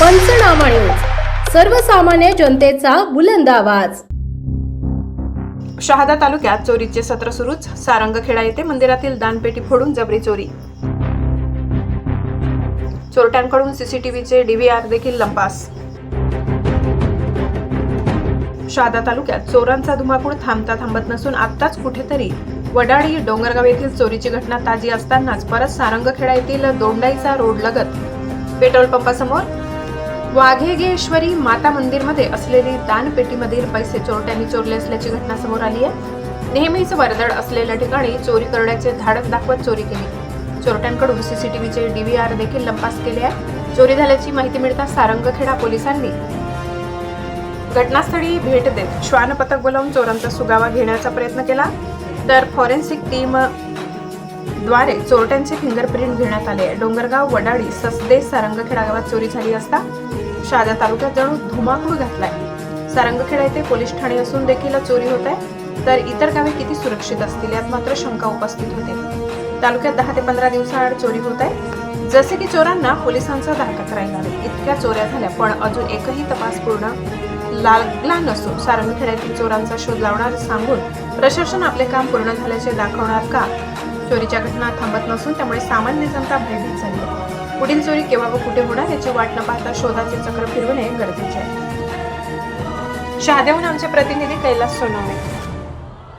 पंचनामा न्यूज. सर्वसामान्य जनतेचा बुलंद आवाज. शहादा तालुक्यात चोरीचे सत्र सुरूच. सारंगखेडा येथे मंदिरातील दानपेटी फोडून जबरी चोरी. चोरट्यांकडून सीसीटीव्हीचे डीव्हीआर देखील लंपास. शहादा तालुक्यात चोरांचा धुमाकूळ थांबता थांबत नसून आत्ताच कुठेतरी वडाळी डोंगरगाव येथील चोरीची घटना ताजी असतानाच परत सारंगखेडा येथील दोंडाईचा रोड लगत. पेट्रोल पंपासमोर वाघेगेश्वरी माता मंदिरमध्ये असलेली दानपेटीमधील पैसे चोरट्यांनी चोरले असल्याची घटना समोर आली आहे. नेहमीच वर्दळ असलेल्या ठिकाणी चोरी करण्याचे धाडस दाखवत चोरी केली. चोरट्यांकडून सीसीटीव्हीचे डीव्हीआर देखील लंपास केले आहे. चोरी झाल्याची माहिती मिळताच सारंगखेडा पोलिसांनी. घटनास्थळी भेट देत श्वान पथक बोलावून चोरांचा सुगावा घेण्याचा प्रयत्न केला. तर फॉरेन्सिक टीम द्वारे चोरट्यांचे फिंगरप्रिंट घेण्यात आले. डोंगरगाव वडाळी ससदे सारंगखेडा गावात चोरी झाली असता शहादा तालुक्यात जणू धुमाकूळ घातलाय. सारंगखेडा येथे पोलीस ठाणे असून देखील चोरी होत आहे. तर इतर गावे किती सुरक्षित असतील यात मात्र शंका उपस्थित होते. तालुक्यात दहा ते पंधरा दिवसाआड चोरी होत आहे. जसे की चोरांना पोलिसांचा धाकच करायला इतक्या चोऱ्या झाल्या पण अजून एकही तपास पूर्ण लागला नसून सारंगखेड्यातील चोरांचा शोध लावणार सांगून प्रशासन आपले काम पूर्ण झाल्याचे दाखवणार का? चोरीच्या घटना थांबत नसून त्यामुळे सामान्य जनता भयभीत झाली आहे. पुढील चोरी केव्हा व कुठे होणार याची वाट न पाहता शोधाचे चक्र फिरवणे गरजेचे आहे शहाद्याहून आमचे प्रतिनिधी कैलास सोनवणे